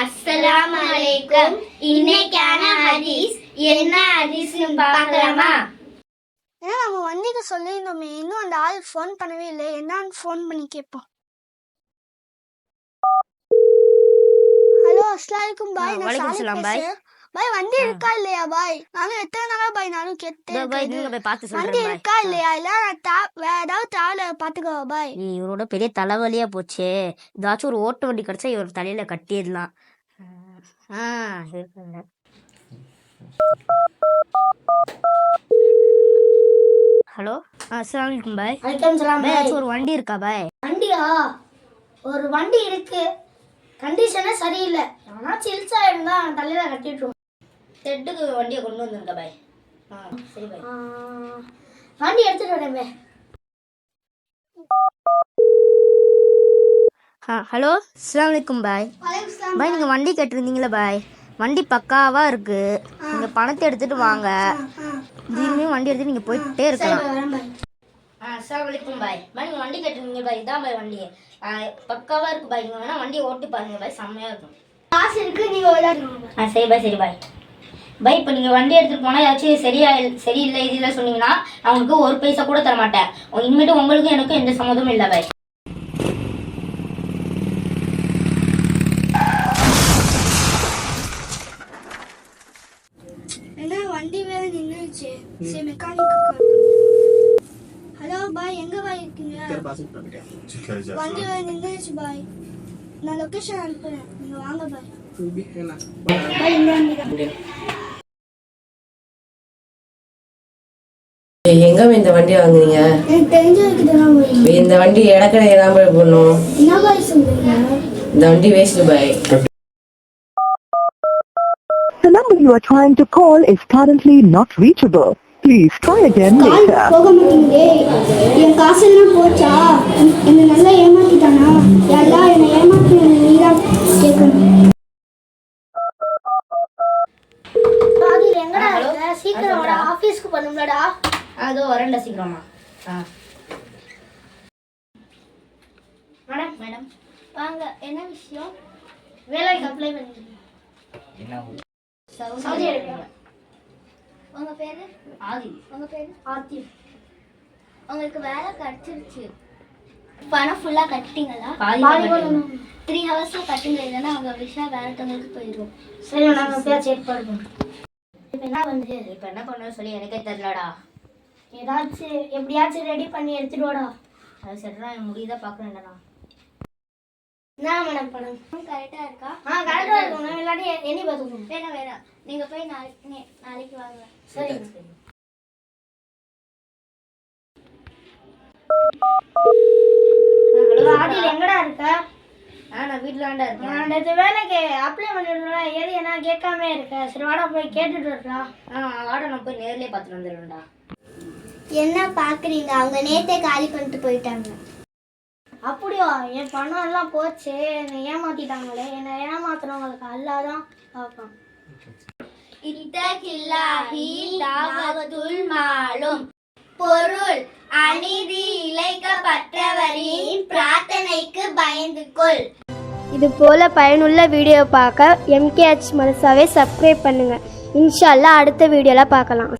அஸ்ஸலாமு அலைக்கும். இன்னைக்கான ஹதீஸ் என்ன ஹதீஸ்னு பார்க்கலாமா? ஏன்னா நம்ம வண்டிக்கு சொல்லியிருந்தோமே இன்னும் அந்த ஆள் ஃபோன் பண்ணவே இல்லை. என்னன்னு ஃபோன் பண்ணி கேட்போம். ஹலோ அஸ்லாமலைக்கும் பாய் நான் வலைக்கும் பாய். பேசுறேன். பாய் வண்டி இருக்கா இல்லையா பாய்? நானும் எத்தனை நாளா பாய் நானும் கேட்டேன் நீங்க வண்டி இருக்கா இல்லையா? இல்ல ஏதாவது டிராவலர் பாத்துக்கோ பாய். நீ இவரோட பெரிய தலைவலியா போச்சே. ஏதாச்சும் ஒரு ஓட்டு வண்டி கிடைச்சா இவர் தலையில கட்டிடலாம். ஆ இருக்குங்க. ஹலோ? அஸ்ஸலாமு அலைக்கும் பாய். வணக்கம் சலாம் பாய் ஏதாச்சும் ஒரு வண்டி இருக்கா பாய்? வண்டியா? ஒரு வண்டி இருக்கு. கண்டிஷனே சரியில்லை. எவனாச்சும் இல்சா இருந்தா தலையில கட்டிட்டுருவோம் செட்டுக்கு வண்டியை கொண்டு வந்துருக்க பாய். ஆ சரி பாய். வண்டி எடுத்துட்டு வரேன் பே. ஆ ஹலோ அலைக்கும் பாய். பாய் நீங்க வண்டி கேட்டிருந்தீங்களே பாய். வண்டி பக்காவா இருக்கு. நீங்க பணத்தை எடுத்துட்டு வாங்க. திடீர்னு வண்டி எடுத்து நீங்க போயிட்டே இருக்கலாம். பாய் ஆ அஸ்ஸலாமு அலைக்கும் பாய். பாய் நீங்கள் வண்டி கேட்டிருந்தீங்க பாய். இதான் பாய் வண்டி. ஆ, பக்காவா இருக்கு பாய். நீங்கள் வேணா வண்டியை ஓட்டி பாருங்க பாய். செம்மையா இருக்கும். காசு இருக்கு நீங்க விளையாடுங்க ஆ சரி பாய் சரி பாய். பாய் இப்போ நீங்கள் வண்டி எடுத்துகிட்டு போனால் ஏதாச்சும் சரியா சரியில்லை இது இல்லை சொன்னீங்கன்னா நான் உங்களுக்கு ஒரு பைசா கூட தர மாட்டேன் இனிமேட்டு உங்களுக்கும் எனக்கும் எந்த சம்மதமும் இல்லை பாய் என்ன வண்டி வேற நின்றுச்சு சரி மெக்கானிக் ஹலோ பாய் எங்க பாய் இருக்கீங்க? வண்டி வேற நின்றுச்சு பாய் நான் லொகேஷன் அனுப்புறேன். நீங்க வாங்க பாய் பாய் இந்த இந்த வண்டி வாங்குறீங்க? இந்த வண்டி இடக்கடையை தான் போய் போடணும். இந்த வண்டி வேஸ்ட் பாய் The number you are trying to call is currently not reachable. Please try again later. போக மாட்டேங்குதே. என் காசெல்லாம் போச்சா? என்- என்னை நல்லா ஏமாத்திட்டானா? எல்லாம் என்னை ஏமாத்தி நீதான் கேட்கணும் பாதியில் எங்கடா இருக்க? சீக்கிரம் வாடா. ஆஃபீஸ்க்கு பண்ணும்லடா அதோ வரேன்டா சீக்கிரமா. ஆ. Madam madam. வாங்க என்ன விஷயம்? வேலைக்கு அப்ளை பண்ணிருக்கீங்க. Saudi Arabia. உங்க பேரு? ஆதி. உங்க பேரு? ஆர்த்தி உங்களுக்கு வேலை கிடைச்சிருச்சு. பணம் ஃபுல்லா கட்டிட்டீங்களா? பாதி பாதி தான் கட்டணும். த்ரீ ஹவர்ஸ்ல கட்டுங்க இல்லைன்னா உங்க விஷயம் வேற ஒருத்தவங்களுக்கு போயிடும் சரி நாங்க பேச்சு ஏற்பாடு பண்ணுறோம் இப்போ என்ன வந்து? இப்போ என்ன பண்ணணும் சொல்லி எனக்கே தெரியலடா. ஏதாச்சும் எப்படியாச்சும் ரெடி பண்ணி எடுத்துட்டு வாடா. அது சரிதான் என் முடியதான் பார்க்குறேன்டா என்ன மேடம் பணம் கரெக்டாக இருக்கா? ஆ கரெக்டாக இருக்கும் நான் இல்லாட்டி எண்ணி பார்த்துக்கணும் வேணாம் வேணாம். நீங்கள் போய் நாளைக்கு நாளைக்கு வாங்க. சரி. ஆடியில் எங்கடா இருக்க? ஆ நான் வீட்டில் தான்டா இருக்கேன். நான் நேற்று வேலைக்கு அப்ளை பண்ணிருந்தேன் ஏது என்ன கேட்காம இருக்க? சரி வாடா போய் கேட்டுட்டு வரலாம் ஆ வாட நான் போய் நேர்லயே பார்த்துட்டு வந்துடுவேன்டா என்ன பார்க்குறீங்க அவங்க நேத்தே காலி பண்ணிட்டு போயிட்டாங்க. அப்படியா? என் பணம் எல்லாம் போச்சு. என்னை ஏமாத்திட்டாங்களே. என்னை ஏமாத்துறவங்களுக்கு அல்லாதான் பார்ப்பான் இத்தகில்லாஹி தாவத்துல் மாலும் பொருள் அநீதி இழைக்கப்பட்டவரின் பிரார்த்தனைக்கு பயந்து கொள் இது போல பயனுள்ள வீடியோ பார்க்க எம்கேஹெச் மனசாவே சப்ஸ்கிரைப் பண்ணுங்க. இன்ஷா அல்லாஹ் அடுத்த வீடியோல பார்க்கலாம்.